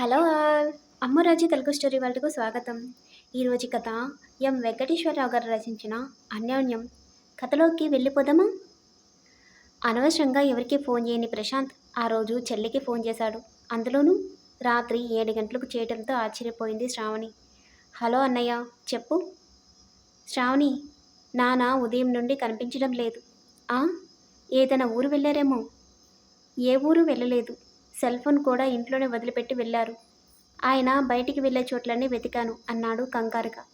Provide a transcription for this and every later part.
Hello all. Ammaraju Telugu story వాళ్ళకు స్వాగతం. ఈరోజు కథ ఎం వెంకటేశ్వరరావు గారు రచించిన అన్యోన్యం. కథలోకి వెళ్ళిపోదామా? అనవసరంగా ఎవరికి ఫోన్ చేయని ప్రశాంత్ ఆ రోజు చెల్లికి ఫోన్ చేశాడు. అందులోనూ రాత్రి ఏడు గంటలకు చేయటంతో ఆశ్చర్యపోయింది శ్రావణి. హలో అన్నయ్య చెప్పు. శ్రావణి నాన్న ఉదయం నుండి కనిపించడం లేదు. ఏదైనా ఊరు వెళ్ళారేమో? ఏ ఊరు వెళ్ళలేదు? సెల్ ఫోన్ కూడా ఇంట్లోనే వదిలిపెట్టి వెళ్ళారు. ఆయన బయటికి వెళ్ళే చోట్లన్నీ వెతికాను అన్నాడు కంగారుగా.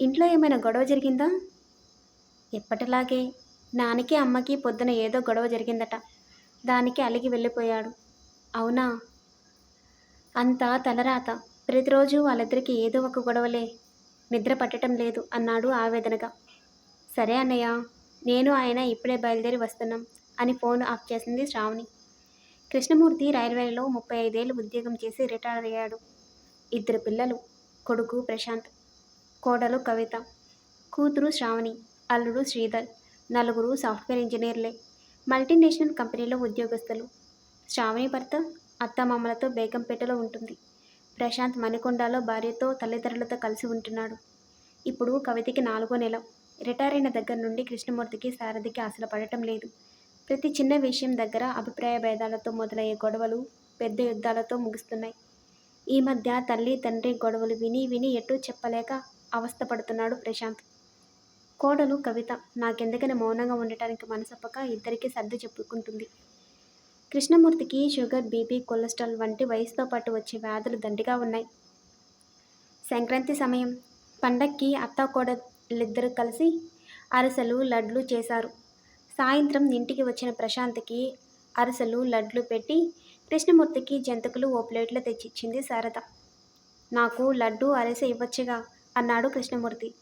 ఇంట్లో ఏమైనా గొడవ జరిగిందా? ఎప్పటిలాగే. నాన్నకి అమ్మకి పొద్దున ఏదో గొడవ జరిగిందట. దానికి అలిగి వెళ్ళిపోయాడు. అవునా? అంతా తలరాత. ప్రతిరోజు వాళ్ళిద్దరికీ ఏదో ఒక గొడవలే. నిద్ర పట్టడం లేదు అన్నాడు ఆవేదనగా. సరే అన్నయ్య. నేను ఆయన ఇప్పుడే బయలుదేరి వస్తున్నాం అని ఫోన్ ఆఫ్ చేసింది శ్రావణి. కృష్ణమూర్తి రైల్వేలో ముప్పై ఐదేళ్ళు ఉద్యోగం చేసి రిటైర్ అయ్యాడు. ఇద్దరు పిల్లలు కొడుకు ప్రశాంత్ కోడలు కవిత కూతురు శ్రావణి అల్లుడు శ్రీధర్ నలుగురు సాఫ్ట్వేర్ ఇంజనీర్లే మల్టీనేషనల్ కంపెనీలో ఉద్యోగస్తులు. శ్రావణి భర్త అత్తమామలతో బేగంపేటలో ఉంటుంది. ప్రశాంత్ మణికొండలో భార్యతో తల్లిదండ్రులతో కలిసి ఉంటున్నాడు. ఇప్పుడు కవితకి నాలుగో నెల. రిటైర్ అయిన దగ్గర నుండి కృష్ణమూర్తికి సారథికి ఆశలు పడటం లేదు. ప్రతి చిన్న విషయం దగ్గర అభిప్రాయ భేదాలతో మొదలయ్యే గొడవలు పెద్ద యుద్ధాలతో ముగుస్తున్నాయి. ఈ మధ్య తల్లి తండ్రి గొడవలు విని విని ఎటూ చెప్పలేక అవస్థపడుతున్నాడు ప్రశాంత్. కోడలు కవిత నాకెందుకని మౌనంగా ఉండటానికి మనసప్పక ఇద్దరికీ సర్ది చెప్పుకుంటుంది. కృష్ణమూర్తికి షుగర్ బీపీ కొలెస్ట్రాల్ వంటి వయసుతో పాటు వచ్చే వ్యాధులు దండిగా ఉన్నాయి. సంక్రాంతి సమయం పండక్కి అత్త కోడలిద్దరూ కలిసి అరసలు లడ్లు చేశారు. సాయంత్రం ఇంటికి వచ్చిన ప్రశాంత్కి అరసలు లడ్లు పెట్టి కృష్ణమూర్తికి జంతికలు ఓ ప్లేట్లో తెచ్చిచ్చింది శారద. నాకు లడ్డు అరిసె ఇవ్వచ్చుగా అన్నాడు కృష్ణమూర్తి.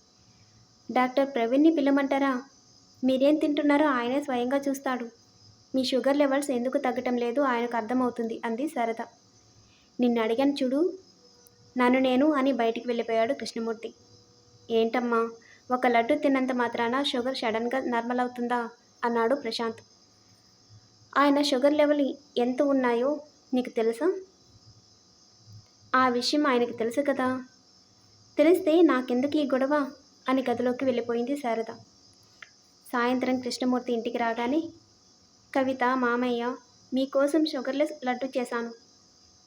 డాక్టర్ ప్రవీణ్ని పిల్లమంటారా మీరేం తింటున్నారో ఆయనే స్వయంగా చూస్తాడు. మీ షుగర్ లెవెల్స్ ఎందుకు తగ్గటం లేదు ఆయనకు అర్థమవుతుంది అంది శారద. నిన్ను అడిగాను చూడు. నన్ను నేను అని బయటికి వెళ్ళిపోయాడు కృష్ణమూర్తి. ఏంటమ్మా? ఒక లడ్డు తిన్నంత మాత్రాన షుగర్ సడన్గా నార్మల్ అవుతుందా? అన్నాడు ప్రశాంత్. ఆయన షుగర్ లెవెల్ ఎంత ఉన్నాయో నీకు తెలుసా? ఆ విషయం ఆయనకి తెలుసు కదా. తెలిస్తే నాకెందుకు ఈ గొడవ? అని గదిలోకి వెళ్ళిపోయింది శారద. సాయంత్రం కృష్ణమూర్తి ఇంటికి రాగానే కవిత మామయ్య మీకోసం షుగర్లెస్ లడ్డు చేశాను.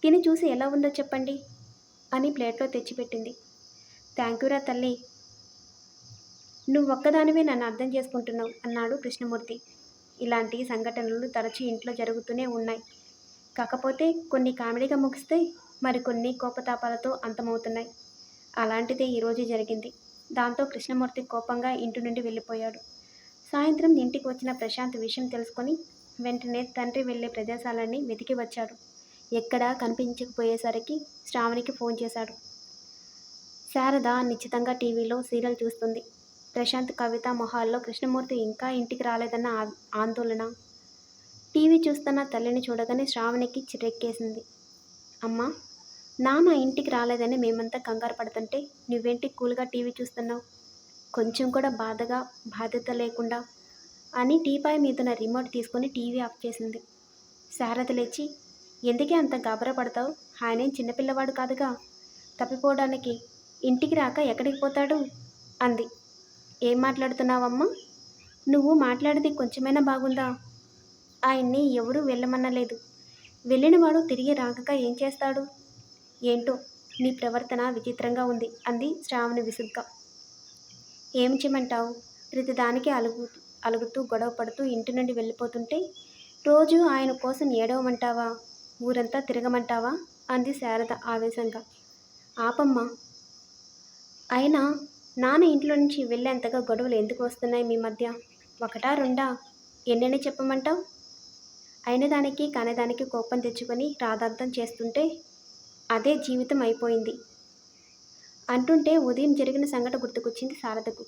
తిని చూసి ఎలా ఉందో చెప్పండి అని ప్లేట్లో తెచ్చిపెట్టింది. థ్యాంక్ యూరా తల్లి నువ్వు ఒక్కదానివే నన్ను అర్థం చేసుకుంటున్నావు అన్నాడు కృష్ణమూర్తి. ఇలాంటి సంఘటనలు తరచూ ఇంట్లో జరుగుతూనే ఉన్నాయి. కాకపోతే కొన్ని కామెడీగా ముగిస్తే మరికొన్ని కోపతాపాలతో అంతమవుతున్నాయి. అలాంటిదే ఈరోజు జరిగింది. దాంతో కృష్ణమూర్తి కోపంగా ఇంటి నుండి వెళ్ళిపోయాడు. సాయంత్రం ఇంటికి వచ్చిన ప్రశాంత్ విషయం తెలుసుకొని వెంటనే తండ్రి వెళ్ళే ప్రదేశాలన్నీ వెతికి వచ్చాడు. ఎక్కడా కనిపించకపోయేసరికి శ్రావణికి ఫోన్ చేశాడు. శారద నిశ్చితంగా టీవీలో సీరియల్ చూస్తుంది. ప్రశాంత్ కవిత మొహాల్లో కృష్ణమూర్తి ఇంకా ఇంటికి రాలేదన్న ఆందోళన. టీవీ చూస్తున్న తల్లిని చూడగానే శ్రావణికి చిరెక్కేసింది. అమ్మా నాన్న ఇంటికి రాలేదని మేమంతా కంగారు పడుతుంటే నువ్వేంటి కూల్గా టీవీ చూస్తున్నావు? కొంచెం కూడా బాధగా బాధ్యత లేకుండా అని టీపాయ్ మీదున్న రిమోట్ తీసుకొని టీవీ ఆఫ్ చేసింది. శారద లేచి ఎందుకే అంత గాబరా పడతావు? ఆయనేం చిన్నపిల్లవాడు కాదుగా? తప్పిపోవడానికి ఇంటికి రాక ఎక్కడికి పోతాడు? అంది. ఏం మాట్లాడుతున్నావమ్మా? నువ్వు మాట్లాడేది కొంచెమైనా బాగుందా? ఆయన్ని ఎవరూ వెళ్ళమనలేదు. వెళ్ళినవాడు తిరిగి రాకక ఏం చేస్తాడు? ఏంటో నీ ప్రవర్తన విచిత్రంగా ఉంది అంది శ్రావణి విసుగ్గా. ఏం చేయమంటావు? ప్రతిదానికి అలుగు అలుగుతూ గొడవ పడుతూ ఇంటి నుండి వెళ్ళిపోతుంటే రోజు ఆయన కోసం ఏడవమంటావా? ఊరంతా తిరగమంటావా? అంది శారద ఆవేశంగా. ఆపమ్మా. అయినా నాన్న ఇంట్లో నుంచి వెళ్ళేంతగా గొడవలు ఎందుకు వస్తున్నాయి మీ మధ్య? ఒకటా రెండా? ఎన్నెన్ని చెప్పమంటావు? అయిన దానికి కానిదానికి కోపం తెచ్చుకొని రాధార్థం చేస్తుంటే అదే జీవితం అయిపోయింది. అంటుంటే ఉదయం జరిగిన సంఘట గుర్తుకొచ్చింది శారదకు.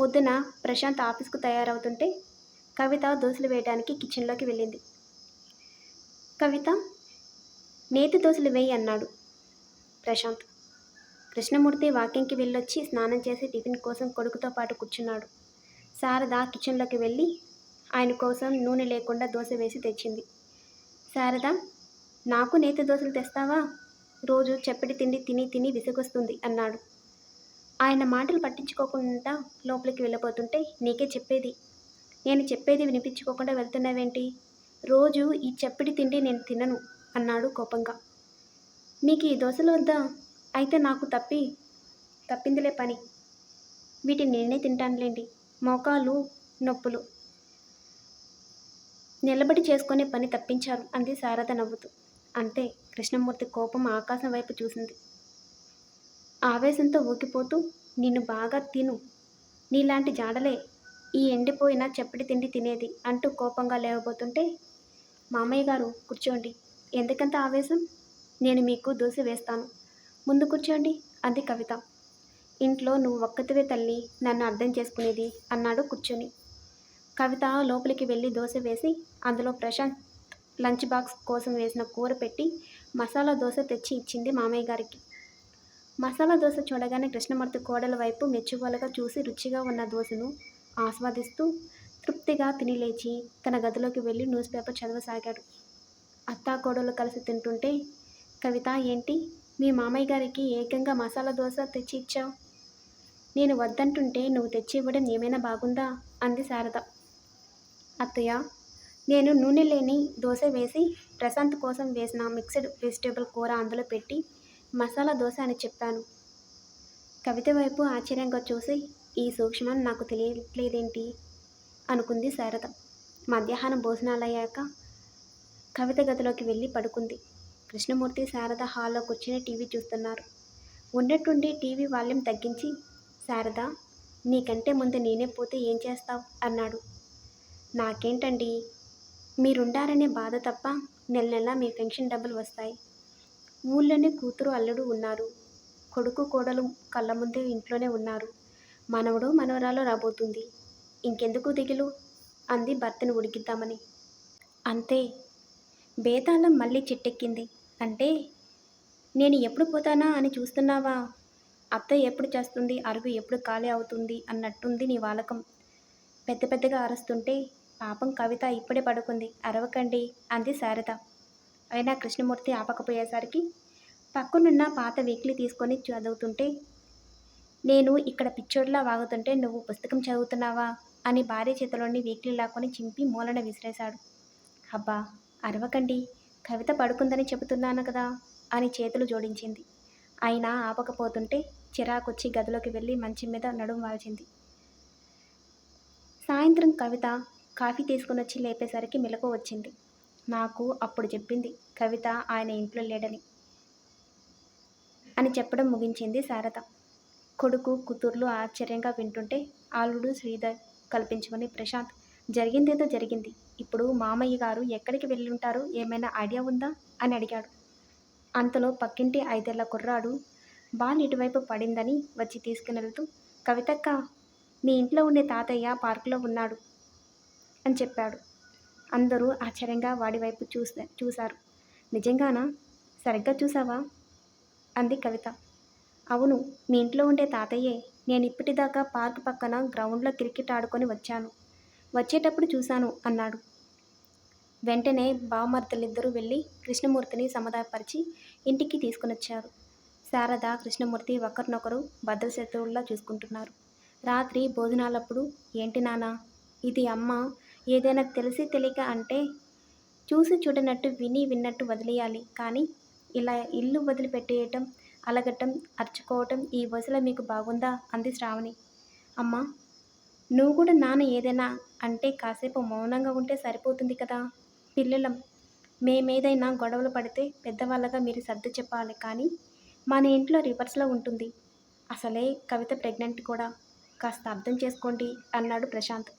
పొద్దున ప్రశాంత్ ఆఫీస్కు తయారవుతుంటే కవిత దోశలు వేయడానికి కిచెన్లోకి వెళ్ళింది. కవిత నేతి దోశలు వేయి అన్నాడు ప్రశాంత్. కృష్ణమూర్తి వాకింగ్కి వెళ్ళొచ్చి స్నానం చేసి టిఫిన్ కోసం కొడుకుతో పాటు కూర్చున్నాడు. శారద కిచెన్లోకి వెళ్ళి ఆయన కోసం నూనె లేకుండా దోశ వేసి తెచ్చింది. శారద నాకు నేతి దోశలు తెస్తావా? రోజు చెప్పడి తిండి తిని తిని విసుగొస్తుంది అన్నాడు. ఆయన మాటలు పట్టించుకోకుండా లోపలికి వెళ్ళిపోతుంటే నీకే చెప్పేది. నేను చెప్పేది వినిపించుకోకుండా వెళ్తున్నావేంటి? రోజు ఈ చెప్పడి తిండి నేను తినను అన్నాడు కోపంగా. నీకు ఈ దోశలు వద్దా అయితే నాకు తప్పి తప్పిందిలే పని. వీటిని నేనే తింటానులేండి. మోకాలు నొప్పులు. నిలబడి చేసుకునే పని తప్పించారు అంది శారద నవ్వుతూ. అంతే కృష్ణమూర్తి కోపం ఆకాశం వైపు చూసింది. ఆవేశంతో ఊగిపోతూ నిన్ను బాగా తిను. నీలాంటి జాడలే ఈ ఎండిపోయిన చప్పటి తిండి తినేది అంటూ కోపంగా లేవబోతుంటే మామయ్య గారు కూర్చోండి. ఎందుకంత ఆవేశం? నేను మీకు దోశ వేస్తాను. ముందు కూర్చోండి అంది కవిత. ఇంట్లో నువ్వు ఒక్కతివే తల్లి నన్ను అర్థం చేసుకునేది అన్నాడు కూర్చొని. కవిత లోపలికి వెళ్ళి దోశ వేసి అందులో ప్రశాంత్ లంచ్ బాక్స్ కోసం వేసిన కూర పెట్టి మసాలా దోశ తెచ్చి ఇచ్చింది మామయ్య గారికి. మసాలా దోశ చూడగానే కృష్ణమూర్తి కోడల వైపు మెచ్చుకోలుగా చూసి రుచిగా ఉన్న దోశను ఆస్వాదిస్తూ తృప్తిగా తిని లేచి తన గదిలోకి వెళ్ళి న్యూస్ పేపర్ చదవసాగాడు. అత్తా కోడలు కలిసి తింటుంటే కవిత ఏంటి? మీ మామయ్య గారికి ఏకంగా మసాలా దోశ తెచ్చి ఇచ్చావు నేను వద్దంటుంటే నువ్వు తెచ్చి ఇవ్వడం ఏమైనా బాగుందా? అంది శారద. అత్తయ్య నేను నూనె లేని దోశ వేసి ప్రశాంత్ కోసం వేసిన మిక్స్డ్ వెజిటేబుల్ కూర అందులో పెట్టి మసాలా దోశ అని చెప్పాను. కవిత వైపు ఆశ్చర్యంగా చూసి ఈ సూక్ష్మం నాకు తెలియట్లేదేంటి? అనుకుంది శారద. మధ్యాహ్నం భోజనాలయ్యాక కవిత గదిలోకి వెళ్ళి పడుకుంది. కృష్ణమూర్తి శారద హాల్లో కూర్చుని టీవీ చూస్తున్నారు. ఉన్నట్టుండి టీవీ వాల్యూమ్ తగ్గించి శారద నీకంటే ముందు నేనే పోతే ఏం చేస్తావు? అన్నాడు. నాకేంటండి మీరుండారనే బాధ తప్ప నెల నెల మీ పెన్షన్ డబ్బులు వస్తాయి. ఊళ్ళోనే కూతురు అల్లుడు ఉన్నారు. కొడుకు కోడలు కళ్ళ ముందే ఇంట్లోనే ఉన్నారు. మనవడు మనవరాలు రాబోతుంది. ఇంకెందుకు దిగులు? అంది భర్తను ఉడికిద్దామని. అంతే. బేతాళం మళ్ళీ చెట్టెక్కింది. అంటే నేను ఎప్పుడు పోతానా అని చూస్తున్నావా? అత్త ఎప్పుడు చేస్తుంది? అరుగు ఎప్పుడు ఖాళీ అవుతుంది? అన్నట్టుంది నీ వాలకం. పెద్ద పెద్దగా అరుస్తుంటే పాపం కవిత ఇప్పుడే పడుకుంది. అరవకండి అంది శారద. అయినా కృష్ణమూర్తి ఆపకపోయేసరికి పక్కనున్న పాత వీక్లీ తీసుకొని చదువుతుంటే నేను ఇక్కడ పిచ్చోడ్లా వాగుతుంటే నువ్వు పుస్తకం చదువుతున్నావా? అని భార్య చేతిలోని వీక్లీ లాక్కొని చింపి మూలన విసిరేశాడు. అబ్బా అరవకండి. కవిత పడుకుందని చెబుతున్నాను కదా అని చేతులు జోడించింది. అయినా ఆపకపోతుంటే చిరాకొచ్చి గదిలోకి వెళ్ళి మంచం మీద నడుము వాల్చింది. సాయంత్రం కవిత కాఫీ తీసుకుని వచ్చి లేపేసరికి మెలకు వచ్చింది. నాకు అప్పుడు చెప్పింది కవిత ఆయన ఇంట్లో లేడని అని చెప్పడం ముగించింది శారద. కొడుకు కూతుర్లు ఆశ్చర్యంగా వింటుంటే ఆలుడు శ్రీధర్ కల్పించుకొని ప్రశాంత్ జరిగిందేదో జరిగింది. ఇప్పుడు మామయ్య గారు ఎక్కడికి వెళ్ళి ఉంటారు ఏమైనా ఐడియా ఉందా? అని అడిగాడు. అంతలో పక్కింటి ఐదేళ్ళ కుర్రాడు బాల్ ఇటువైపు పడిందని వచ్చి తీసుకుని వెళ్తూ కవితక్క మీ ఇంట్లో ఉండే తాతయ్య పార్కులో ఉన్నాడు అని చెప్పాడు. అందరూ ఆశ్చర్యంగా వాడి వైపు చూసా చూశారు. నిజంగానా? సరిగ్గా చూసావా అంది కవిత. అవును మీ ఇంట్లో ఉండే తాతయ్యే నేను ఇప్పటిదాకా పార్క్ పక్కన గ్రౌండ్లో క్రికెట్ ఆడుకొని వచ్చాను. వచ్చేటప్పుడు చూశాను అన్నాడు. వెంటనే బావమర్తలిద్దరూ వెళ్ళి కృష్ణమూర్తిని సమాధానపరిచి ఇంటికి తీసుకునొచ్చారు. శారద కృష్ణమూర్తి ఒకరినొకరు భద్రశత్రువుల్లా చూసుకుంటున్నారు. రాత్రి భోజనాలప్పుడు ఏంటి నానా ఇది అమ్మ ఏదైనా తెలిసి తెలియక అంటే చూసి చూడనట్టు విని విన్నట్టు వదిలేయాలి. కానీ ఇలా ఇల్లు వదిలిపెట్టేయటం అలగటం అర్చుకోవటం ఈ వసల మీకు బాగుందా? అంది శ్రావణి. అమ్మా నువ్వు కూడా నాన్న ఏదైనా అంటే కాసేపు మౌనంగా ఉంటే సరిపోతుంది కదా? పిల్లలం. మేమేదైనా గొడవలు పడితే పెద్దవాళ్ళగా మీరు సర్ది చెప్పాలి కానీ మన ఇంట్లో రివర్స్లో ఉంటుంది. అసలే కవిత ప్రెగ్నెంట్ కూడా. కాస్త అర్థం చేసుకోండి అన్నాడు ప్రశాంత్.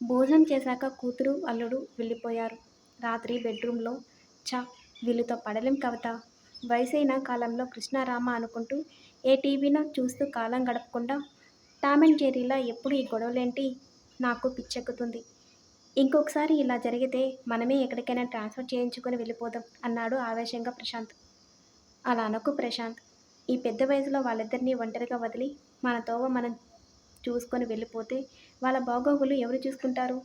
భోజనం చేశాక కూతురు అల్లుడు వెళ్ళిపోయారు. రాత్రి బెడ్రూమ్లో చా వీళ్ళతో పడలేం కవిత. వయసైన కాలంలో కృష్ణారామ అనుకుంటూ ఏ టీవీనో చూస్తూ కాలం గడపకుండా టామ్ అండ్ జెర్రీలా ఎప్పుడు ఈ గొడవలేంటి? నాకు పిచ్చెక్కుతుంది. ఇంకొకసారి ఇలా జరిగితే మనమే ఎక్కడికైనా ట్రాన్స్ఫర్ చేయించుకొని వెళ్ళిపోదాం అన్నాడు ఆవేశంగా ప్రశాంత్. అలా అనకు ప్రశాంత్. ఈ పెద్ద వయసులో వాళ్ళిద్దరినీ ఒంటరిగా వదిలి మన తోవ మనం చూసుకొని వెళ్ళిపోతే వాళ్ళ బాగోగులు ఎవరు చూసుకుంటారు?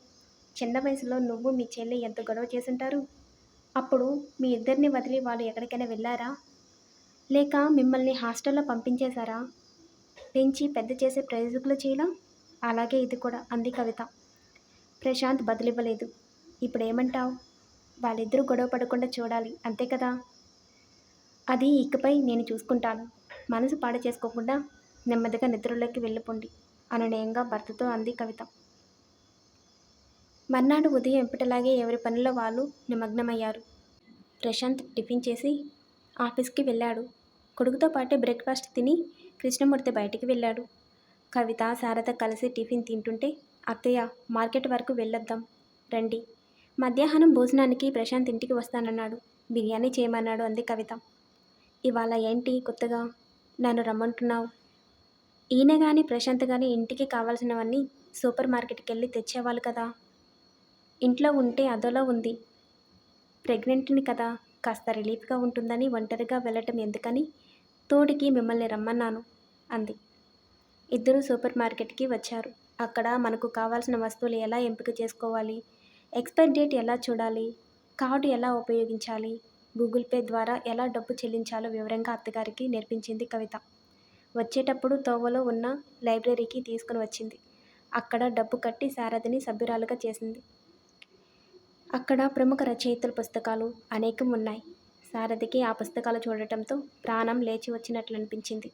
చిన్న వయసులో నువ్వు మీ చెల్లి ఎంత గొడవ చేసుంటారు? అప్పుడు మీ ఇద్దరిని వదిలి వాళ్ళు ఎక్కడికైనా వెళ్ళారా? లేక మిమ్మల్ని హాస్టల్లో పంపించేశారా? పెంచి పెద్ద చేసే ప్రయోజకులు చేయలా? అలాగే ఇది కూడా అంది కవిత. ప్రశాంత్ బదులివ్వలేదు. ఇప్పుడు ఏమంటావు వాళ్ళిద్దరూ గొడవ పడకుండా చూడాలి అంతే కదా? అది ఇకపై నేను చూసుకుంటాను. మనసు పాడు చేసుకోకుండా నెమ్మదిగా నిద్రలోకి వెళ్ళిపోండి అనునయంగా భర్తతో అంది కవిత. మర్నాడు ఉదయం ఎప్పటిలాగే ఎవరి పనిలో వాళ్ళు నిమగ్నమయ్యారు. ప్రశాంత్ టిఫిన్ చేసి ఆఫీస్కి వెళ్ళాడు. కొడుకుతో పాటే బ్రేక్ఫాస్ట్ తిని కృష్ణమూర్తి బయటికి వెళ్ళాడు. కవిత శారద కలిసి టిఫిన్ తింటుంటే అత్తయ్య మార్కెట్ వరకు వెళ్ళొద్దాం. రండి. మధ్యాహ్నం భోజనానికి ప్రశాంత్ ఇంటికి వస్తానన్నాడు. బిర్యానీ చేయమన్నాడు అంది కవిత. ఇవాళ ఏంటి కొత్తగా? నన్ను రమ్మంటున్నావు. ఈయన కానీ ప్రశాంత్ కానీ ఇంటికి కావాల్సినవన్నీ సూపర్ మార్కెట్కి వెళ్ళి తెచ్చేవాళ్ళు కదా. ఇంట్లో ఉంటే అదోలా ఉంది. ప్రెగ్నెంట్ని కదా కాస్త రిలీఫ్గా ఉంటుందని ఒంటరిగా వెళ్ళటం ఎందుకని తోడికి మిమ్మల్ని రమ్మన్నాను అంది. ఇద్దరు సూపర్ మార్కెట్కి వచ్చారు. అక్కడ మనకు కావాల్సిన వస్తువులు ఎలా ఎంపిక చేసుకోవాలి? ఎక్స్పైర్ డేట్ ఎలా చూడాలి? కార్డు ఎలా ఉపయోగించాలి? గూగుల్ పే ద్వారా ఎలా డబ్బు చెల్లించాలో వివరంగా అత్తగారికి నేర్పించింది కవిత. వచ్చేటప్పుడు తోవలో ఉన్న లైబ్రరీకి తీసుకుని వచ్చింది. అక్కడ డబ్బు కట్టి సారథిని సభ్యురాలుగా చేసింది. అక్కడ ప్రముఖ రచయితల పుస్తకాలు అనేకం ఉన్నాయి. సారథికి ఆ పుస్తకాలు చూడటంతో ప్రాణం లేచి వచ్చినట్లు అనిపించింది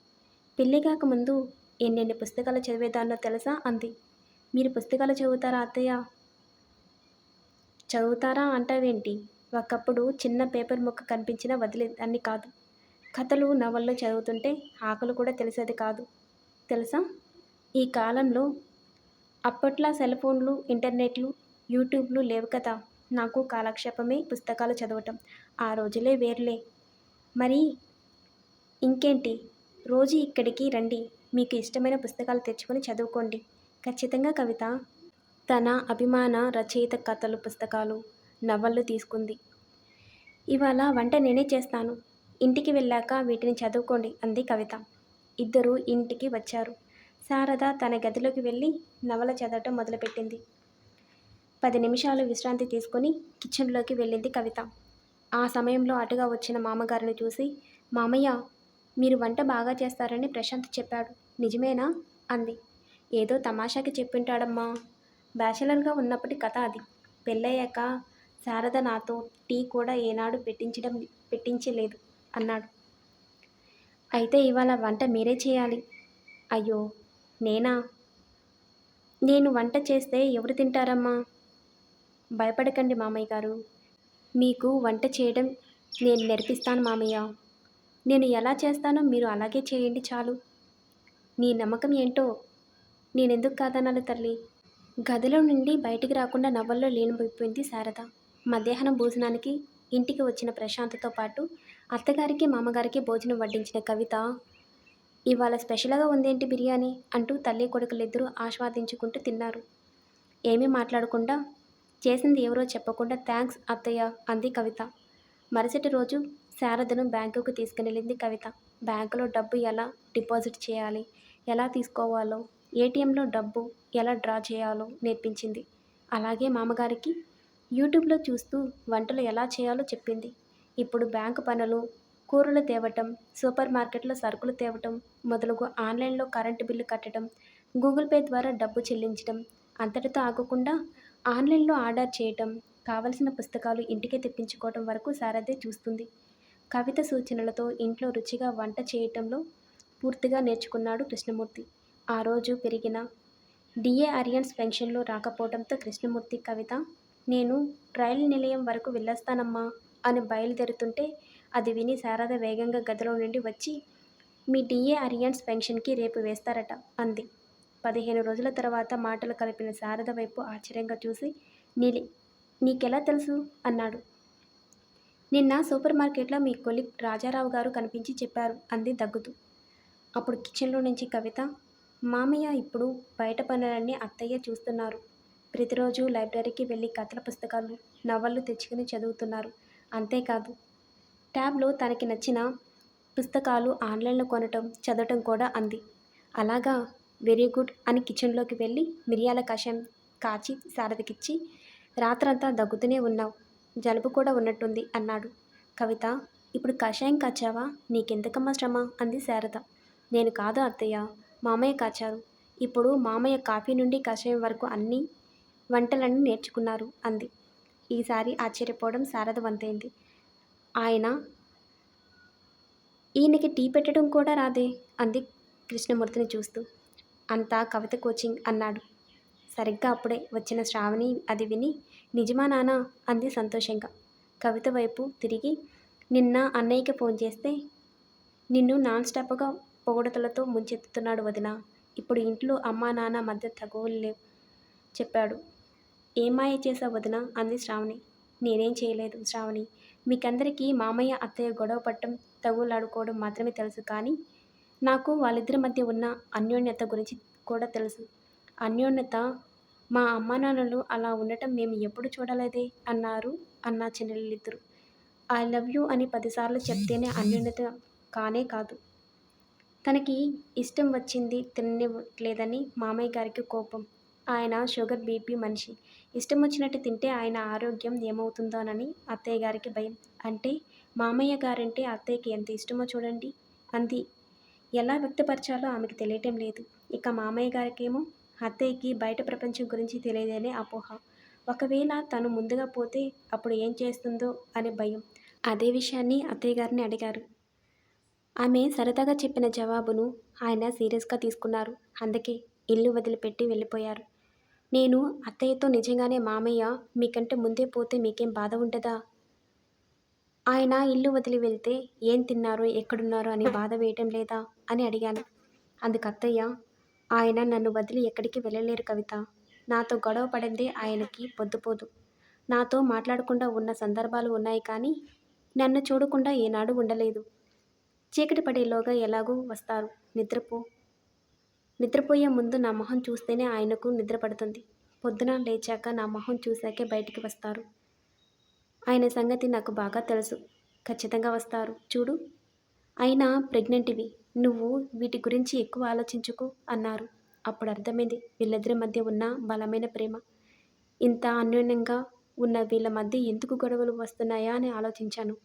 పెళ్ళి కాకముందు ఎన్నెన్ని పుస్తకాలు చదివేదాన్నో తెలుసా? అంది. మీరు పుస్తకాలు చదువుతారా అత్తయ్య? చదువుతారా అంటావేంటి? ఒకప్పుడు చిన్న పేపర్ ముక్క కనిపించినా వదిలేదాన్ని కాదు. కథలు నవళ్ళు చదువుతుంటే ఆకలి కూడా తెలిసేది కాదు. తెలుసా? ఈ కాలంలో అప్పట్లో సెల్ ఫోన్లు ఇంటర్నెట్లు యూట్యూబ్లు లేవు కదా. నాకు కాలక్షేపమే పుస్తకాలు చదవటం. ఆ రోజులే వేర్లే. మరి ఇంకేంటి? రోజు ఇక్కడికి రండి. మీకు ఇష్టమైన పుస్తకాలు తెచ్చుకొని చదువుకోండి. ఖచ్చితంగా కవిత. తన అభిమాన రచయిత కథలు పుస్తకాలు నవళ్ళు తీసుకుంది. ఇవాళ వంట నేనే చేస్తాను. ఇంటికి వెళ్ళాక వీటిని చదువుకోండి అంది కవిత. ఇద్దరు ఇంటికి వచ్చారు. శారద తన గదిలోకి వెళ్ళి నవల చదవటం మొదలుపెట్టింది. పది నిమిషాలు విశ్రాంతి తీసుకొని కిచెన్లోకి వెళ్ళింది కవిత. ఆ సమయంలో అటుగా వచ్చిన మామగారిని చూసి మామయ్య మీరు వంట బాగా చేస్తారని ప్రశాంత్ చెప్పాడు. నిజమేనా? అంది. ఏదో తమాషాకి చెప్పింటాడమ్మా. బ్యాచిలర్గా ఉన్నప్పటి కథ అది. పెళ్ళయ్యాక శారద నాతో టీ కూడా ఏనాడు పెట్టించడం పెట్టించలేదు అన్నాడు. అయితే ఇవాళ వంట మీరే చేయాలి. అయ్యో నేనా? నేను వంట చేస్తే ఎవరు తింటారమ్మా? భయపడకండి మామయ్య గారు. మీకు వంట చేయడం నేను నేర్పిస్తాను మామయ్య. నేను ఎలా చేస్తానో మీరు అలాగే చేయండి చాలు. నీ నమ్మకం ఏంటో? నేనెందుకు కాదనాలి తల్లి? గదిలో నుండి బయటికి రాకుండా నవ్వల్లో లేనిపోయింది శారద. మధ్యాహ్నం భోజనానికి ఇంటికి వచ్చిన ప్రశాంత్తో పాటు అత్తగారికి మామగారికి భోజనం వడ్డించిన కవిత ఇవాళ స్పెషల్గా ఉందేంటి బిర్యానీ? అంటూ తల్లి కొడుకులిద్దరూ ఆస్వాదించుకుంటూ తిన్నారు. ఏమీ మాట్లాడకుండా చేసింది ఎవరో చెప్పకుండా థ్యాంక్స్ అత్తయ్య అంది కవిత. మరుసటి రోజు శారదను బ్యాంకుకు తీసుకునెళ్ళింది కవిత. బ్యాంకులో డబ్బు ఎలా డిపాజిట్ చేయాలి? ఎలా తీసుకోవాలో ఏటీఎంలో డబ్బు ఎలా డ్రా చేయాలో నేర్పించింది. అలాగే మామగారికి యూట్యూబ్లో చూస్తూ వంటలు ఎలా చేయాలో చెప్పింది. ఇప్పుడు బ్యాంకు పనులు కూరలు తేవటం సూపర్ మార్కెట్లో సరుకులు తేవటం మొదలుగు ఆన్లైన్లో కరెంటు బిల్లు కట్టడం గూగుల్ పే ద్వారా డబ్బు చెల్లించడం అంతటితో ఆగకుండా ఆన్లైన్లో ఆర్డర్ చేయటం కావలసిన పుస్తకాలు ఇంటికే తెప్పించుకోవటం వరకు సారథే చూస్తుంది. కవిత సూచనలతో ఇంట్లో రుచిగా వంట చేయటంలో పూర్తిగా నేర్చుకున్నాడు కృష్ణమూర్తి. ఆ రోజు పెరిగిన డిఏ ఆరియన్స్ పెన్షన్లో రాకపోవడంతో కృష్ణమూర్తి కవిత నేను రైలు నిలయం వరకు వెళ్ళొస్తానమ్మా అని బయలుదేరుతుంటే అది విని శారద వేగంగా గదిలో నుండి వచ్చి మీ డిఏ అరియన్స్ పెన్షన్కి రేపు వేస్తారట అంది. పదిహేను రోజుల తర్వాత మాటలు కలిపిన శారద వైపు ఆశ్చర్యంగా చూసి నీలి నీకెలా తెలుసు అన్నాడు. నిన్న సూపర్ మార్కెట్లో మీ కొలిగ్ రాజారావు గారు కనిపించి చెప్పారు అంది దగ్గుతూ. అప్పుడు కిచెన్లో నుంచి కవిత మామయ్య ఇప్పుడు బయట పనులన్నీ అత్తయ్య చూస్తున్నారు. ప్రతిరోజు లైబ్రరీకి వెళ్ళి కథల పుస్తకాలు నవళ్ళు తెచ్చుకుని చదువుతున్నారు. అంతేకాదు ట్యాబ్లో తనకి నచ్చిన పుస్తకాలు ఆన్లైన్లో కొనటం చదవటం కూడా అంది. అలాగా వెరీ గుడ్ అని కిచెన్లోకి వెళ్ళి మిరియాల కషాయం కాచి శారదకిచ్చి రాత్రంతా దగ్గుతూనే ఉన్నావు. జలుబు కూడా ఉన్నట్టుంది అన్నాడు. కవిత ఇప్పుడు కషాయం కాచావా? నీకెందుకమ్మా శ్రమ? అంది శారద నేను కాదు అత్తయ్య మామయ్య కాచారు. ఇప్పుడు మామయ్య కాఫీ నుండి కషాయం వరకు అన్ని వంటలన్నీ నేర్చుకున్నారు అంది. ఈసారి ఆశ్చర్యపోవడం శారద వంతైంది ఆయన ఈయనకి టీ పెట్టడం కూడా రాదే అంది కృష్ణమూర్తిని చూస్తూ. అంతా కవిత కోచింగ్ అన్నాడు. సరిగ్గా అప్పుడే వచ్చిన శ్రావణి అది విని నిజమా నానా అంది సంతోషంగా. కవిత వైపు తిరిగి నిన్న అన్నయ్యకి ఫోన్ చేస్తే నిన్ను నాన్ స్టాప్గా పొగడతలతో ముంచెత్తుతున్నాడు వదిన. ఇప్పుడు ఇంట్లో అమ్మా నాన్న మధ్య తగువులు లేవు. చెప్పాడు. ఏమాయ మాయ వదిన? అంది శ్రావణి. నేనేం చేయలేదు శ్రావణి. మీకందరికీ మామయ్య అత్తయ్య గొడవ పట్టడం తగులాడుకోవడం మాత్రమే తెలుసు కానీ నాకు వాళ్ళిద్దరి మధ్య ఉన్న అన్యోన్యత గురించి కూడా తెలుసు. అన్యోన్యత మా అమ్మా నాన్నలు అలా ఉండటం మేము ఎప్పుడు చూడలేదే అన్నారు అన్న చెల్లెళ్ళిద్దరు ఐ లవ్ యూ అని పదిసార్లు చెప్తేనే అన్యోన్యత కానే కాదు. తనకి ఇష్టం వచ్చింది తినలేదని మామయ్య గారికి కోపం. ఆయన షుగర్ బీపీ మనిషి. ఇష్టం వచ్చినట్టు తింటే ఆయన ఆరోగ్యం ఏమవుతుందోనని అత్తయ్య గారికి భయం. అంటే మామయ్య గారంటే అత్తయ్యకి ఎంత ఇష్టమో చూడండి. అంది. ఎలా వ్యక్తపరచాలో ఆమెకు తెలియటం లేదు. ఇక మామయ్య గారికేమో అత్తయ్యకి బయట ప్రపంచం గురించి తెలియదనే అపోహ. ఒకవేళ తను ముందుగా పోతే అప్పుడు ఏం చేస్తుందో అనే భయం. అదే విషయాన్ని అత్తయ్య గారిని అడిగారు. ఆమె సరదాగా చెప్పిన జవాబును ఆయన సీరియస్గా తీసుకున్నారు. అందుకే ఇల్లు వదిలిపెట్టి వెళ్ళిపోయారు. నేను అత్తయ్యతో నిజంగానే మామయ్య మీకంటే ముందే పోతే మీకేం బాధ ఉండదా? ఆయన ఇల్లు వదిలి వెళ్తే ఏం తిన్నారో ఎక్కడున్నారో అని బాధ వేయటం లేదా అని అడిగాను. అందుకు అత్తయ్య ఆయన నన్ను వదిలి ఎక్కడికి వెళ్ళలేరు కవిత. నాతో గొడవ పడిందే ఆయనకి పొద్దుపోదు. నాతో మాట్లాడకుండా ఉన్న సందర్భాలు ఉన్నాయి కానీ నన్ను చూడకుండా ఏనాడు ఉండలేదు. చీకటి పడేలోగా ఎలాగూ వస్తారు? నిద్రపో నిద్రపోయే ముందు నా మొహం చూస్తేనే ఆయనకు నిద్ర పడుతుంది. పొద్దున లేచాక నా మొహం చూశాకే బయటికి వస్తారు. ఆయన సంగతి నాకు బాగా తెలుసు. ఖచ్చితంగా వస్తారు. చూడు. అయినా ప్రెగ్నెంట్వి. నువ్వు వీటి గురించి ఎక్కువ ఆలోచించుకో అన్నారు. అప్పుడు అర్థమైంది. వీళ్ళిద్దరి మధ్య ఉన్న బలమైన ప్రేమ. ఇంత అన్యోన్యంగా ఉన్న వీళ్ళ మధ్య ఎందుకు గొడవలు వస్తున్నాయా అని ఆలోచించాను.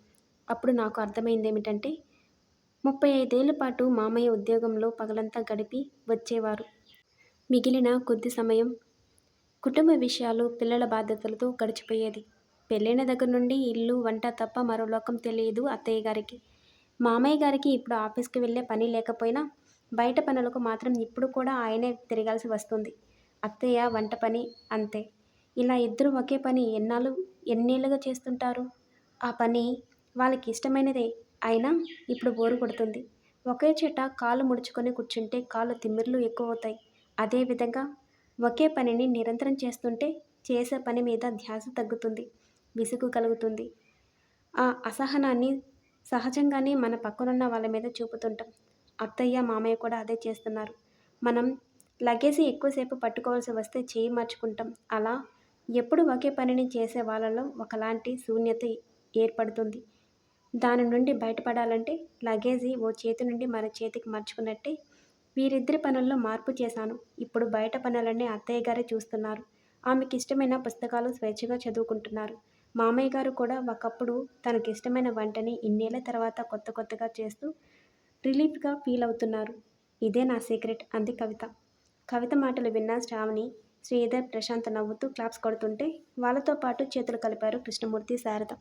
అప్పుడు నాకు అర్థమైంది ఏమిటంటే ముప్పై ఐదేళ్ళ పాటు మామయ్య ఉద్యోగంలో పగలంతా గడిపి వచ్చేవారు. మిగిలిన కొద్ది సమయం కుటుంబ విషయాలు పిల్లల బాధ్యతలతో గడిచిపోయేది. పెళ్ళైన దగ్గర నుండి ఇల్లు వంట తప్ప మరో లోకం తెలియదు అత్తయ్య గారికి. మామయ్య గారికి ఇప్పుడు ఆఫీస్కి వెళ్ళే పని లేకపోయినా బయట పనులకు మాత్రం ఇప్పుడు కూడా ఆయనే తిరగాల్సి వస్తుంది. అత్తయ్య వంట పని అంతే. ఇలా ఇద్దరు ఒకే పని ఎన్నాళ్ళు ఎన్నేళ్ళుగా చేస్తుంటారు? ఆ పని వాళ్ళకి ఇష్టమైనదే. అయినా ఇప్పుడు బోరు కొడుతుంది. ఒకే చోట కాళ్ళు ముడుచుకొని కూర్చుంటే కాళ్ళు తిమ్మిర్లు ఎక్కువ అవుతాయి అదేవిధంగా ఒకే పనిని నిరంతరం చేస్తుంటే చేసే పని మీద ధ్యాస తగ్గుతుంది విసుగు కలుగుతుంది. ఆ అసహనాన్ని సహజంగానే మన పక్కనున్న వాళ్ళ మీద చూపుతుంటాం. అత్తయ్య మామయ్య కూడా అదే చేస్తున్నారు. మనం లగేజీ ఎక్కువసేపు పట్టుకోవాల్సి వస్తే చేయి మార్చుకుంటాం. అలా ఎప్పుడు ఒకే పనిని చేసే వాళ్ళలో ఒకలాంటి శూన్యత ఏర్పడుతుంది. దాని నుండి బయటపడాలంటే లగేజీ ఓ చేతి నుండి మన చేతికి మార్చుకున్నట్టే వీరిద్దరి పనుల్లో మార్పు చేశాను. ఇప్పుడు బయట పనులన్నీ అత్తయ్య గారే చూస్తున్నారు. ఆమెకి ఇష్టమైన పుస్తకాలు స్వేచ్ఛగా చదువుకుంటున్నారు. మామయ్య గారు కూడా ఒకప్పుడు తనకి ఇష్టమైన వంటని ఇన్నేళ్ళ తర్వాత కొత్త కొత్తగా చేస్తూ రిలీఫ్గా ఫీల్ అవుతున్నారు. ఇదే నా సీక్రెట్ అంది కవిత. కవిత మాటలు విన్న శ్రావణి శ్రీధర్ ప్రశాంత్ నవ్వుతూ క్లాప్స్ కొడుతుంటే వాళ్ళతో పాటు చేతులు కలిపారు కృష్ణమూర్తి శారద.